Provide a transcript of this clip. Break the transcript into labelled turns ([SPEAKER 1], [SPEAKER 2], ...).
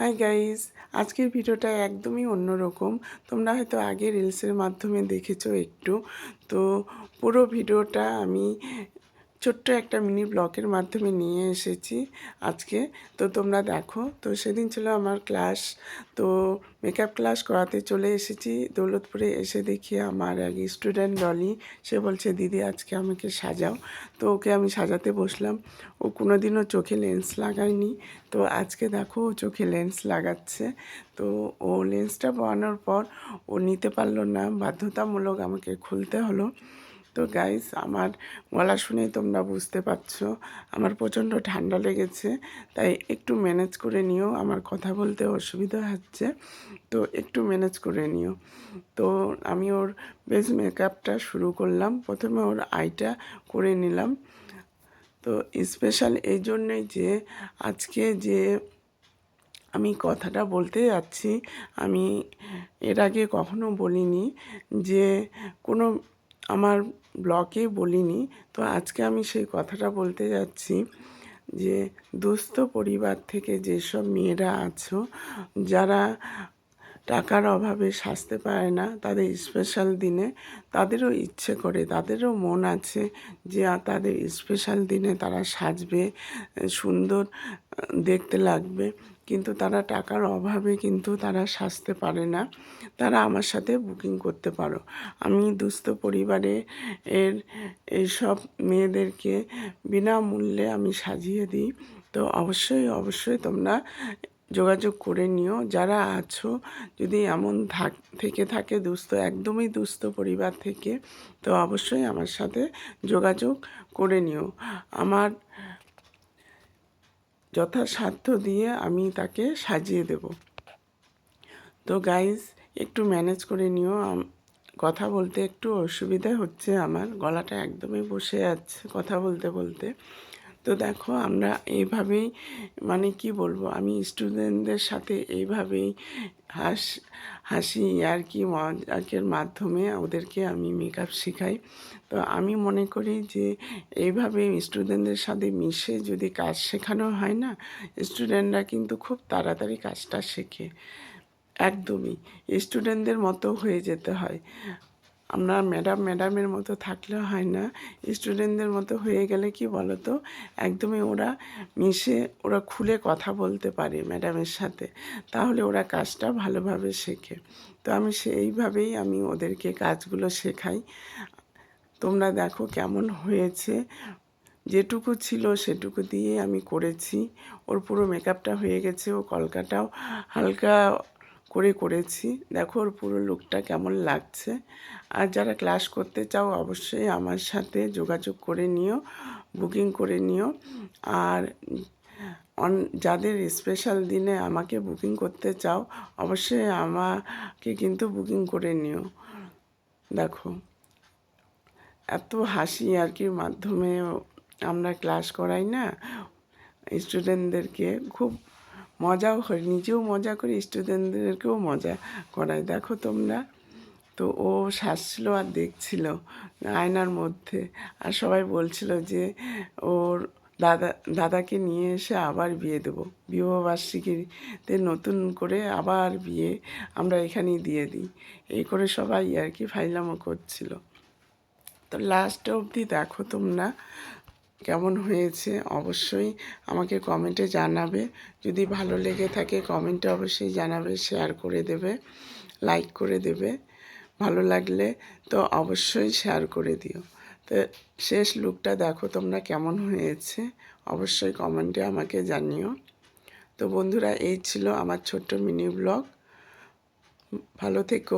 [SPEAKER 1] Hi guys আজকের ভিডিওটা একদমই অন্যরকম। তোমরা হয়তো আগে রিলসের মাধ্যমে দেখেছ একটু। তো পুরো ভিডিওটা আমি ছোট্ট একটা মিনি ব্লকের মাধ্যমে নিয়ে এসেছি আজকে। তো তোমরা দেখো, তো সেদিন ছিল আমার ক্লাস। তো মেকআপ ক্লাস করাতে চলে এসেছি। দৌলতপুরে এসে দেখি আমার এক স্টুডেন্ট ডলি সে বলছে, দিদি, আজকে আমাকে সাজাও। তো ওকে আমি সাজাতে বসলাম। ও কোনো দিনও চোখে লেন্স লাগায়নি। তো আজকে দেখো, ও চোখে লেন্স লাগাচ্ছে। তো ও লেন্সটা পরানোর পর ও নিতে পারল না। বাধ্যতামূলক আমাকে খুলতে হলো। তো গাইস আমার গলা শুনেই তোমরা বুঝতে পারছ, আমার প্রচণ্ড ঠান্ডা লেগেছে, তাই একটু ম্যানেজ করে নিও, আমার কথা বলতে অসুবিধা হচ্ছে, তো একটু ম্যানেজ করে নিও। তো আমি ওর বেস মেকআপটা শুরু করলাম, প্রথমে ওর আইটা করে নিলাম। তো স্পেশাল এই জন্যই যে আজকে যে আমি কথাটা বলতে যাচ্ছি, আমি এর আগে কখনো বলিনি যে কোনো আমার ব্লগে বলিনি, তো আজকে আমি সেই কথাটা বলতে যাচ্ছি যে দুস্থ পরিবার থেকে যেসব মেয়েরা আছো, যারা টাকার অভাবে সাজতে পারে না, তাদের স্পেশাল দিনে তাদেরও ইচ্ছে করে, তাদেরও মন আছে যে তাদের স্পেশাল দিনে তারা সাজবে, সুন্দর দেখতে লাগবে। কিন্তু তারা টাকার অভাবে কিন্তু তারা সাজতে পারে না। তারা আমার সাথে বুকিং করতে পারো। আমি দুস্থ পরিবারে এর এইসব মেয়েদেরকে বিনামূল্যে আমি সাজিয়ে দিই। তো অবশ্যই অবশ্যই তোমরা যোগাযোগ করে নিও। যারা আছো, যদি এমন থাক, থেকে থাকে দুস্থ, একদমই দুস্থ পরিবার থেকে, তো অবশ্যই আমার সাথে যোগাযোগ করে নিও। আমার যথাসাধ্য দিয়ে আমি তাকে সাজিয়ে দেব। তো গাইজ একটু ম্যানেজ করে নিও। কথা বলতে একটু অসুবিধা হচ্ছে আমার। গলাটা একদমই বসে যাচ্ছে কথা বলতে বলতে। তো দেখো আমরা এইভাবেই মানে কি বলব, আমি স্টুডেন্টদের সাথে এইভাবেই হাস, হাসি আর কি মজাকের মাধ্যমে ওদেরকে আমি মেকআপ শেখাই। তো আমি মনে করি যে এইভাবে স্টুডেন্টদের সাথে মিশে যদি কাজ শেখানো হয় না স্টুডেন্টরা কিন্তু খুব তাড়াতাড়ি কাজটা শেখে। একদমই স্টুডেন্টদের মতো হয়ে যেতে হয়। আমরা ম্যাডাম ম্যাডামের মতো থাকলে হয় না। স্টুডেন্টদের মতো হয়ে গেলে কি বলো তো একদমই ওরা মিশে, ওরা খুলে কথা বলতে পারে ম্যাডামের সাথে। তাহলে ওরা কাজটা ভালোভাবে শেখে। তো আমি সেইভাবেই আমি ওদেরকে কাজগুলো শেখাই। তোমরা দেখো কেমন হয়েছে। যেটুকু ছিল সেটুকু দিয়ে আমি করেছি। ওর পুরো মেকআপটা হয়ে গেছে, ও কলকাটাও হালকা করে করেছি। দেখো ওর পুরো লুকটা কেমন লাগছে। আর যারা ক্লাস করতে চাও অবশ্যই আমার সাথে যোগাযোগ করে নিও বুকিং করে নিও। আর অন, যাদের স্পেশাল দিনে আমাকে বুকিং করতে চাও, অবশ্যই আমাকে কিন্তু বুকিং করে নিও। দেখো, এত হাসি আর কি মাধ্যমে আমরা ক্লাস করাই না। স্টুডেন্টদেরকে খুব মজাও হয়, নিজেও মজা করি স্টুডেন্টদেরকেও মজা করাই দেখো তোমরা। তো ও শাসছিল আর দেখছিল আয়নার মধ্যে। আর সবাই বলছিল যে ওর দাদা, দাদাকে নিয়ে এসে আবার বিয়ে দেবো। বিবাহবার্ষিকীতে নতুন করে আবার বিয়ে আমরা এখানেই দিয়ে দিই। এই করে সবাই আর কি ফাইলামও করছিল। তো লাস্ট অবধি দেখো তোমরা। কেমন হয়েছে অবশ্যই আমাকে কমেন্টে জানাবে। যদি ভালো লেগে থাকে কমেন্টে অবশ্যই জানাবে শেয়ার করে দেবে লাইক করে দেবে। ভালো লাগলে তো অবশ্যই শেয়ার করে দিও। তো শেষ লুকটা দেখো তোমরা কেমন হয়েছে, অবশ্যই কমেন্টে আমাকে জানিও। তো বন্ধুরা, এই ছিল আমার ছোট্ট মিনি ব্লগ ভালো থেকো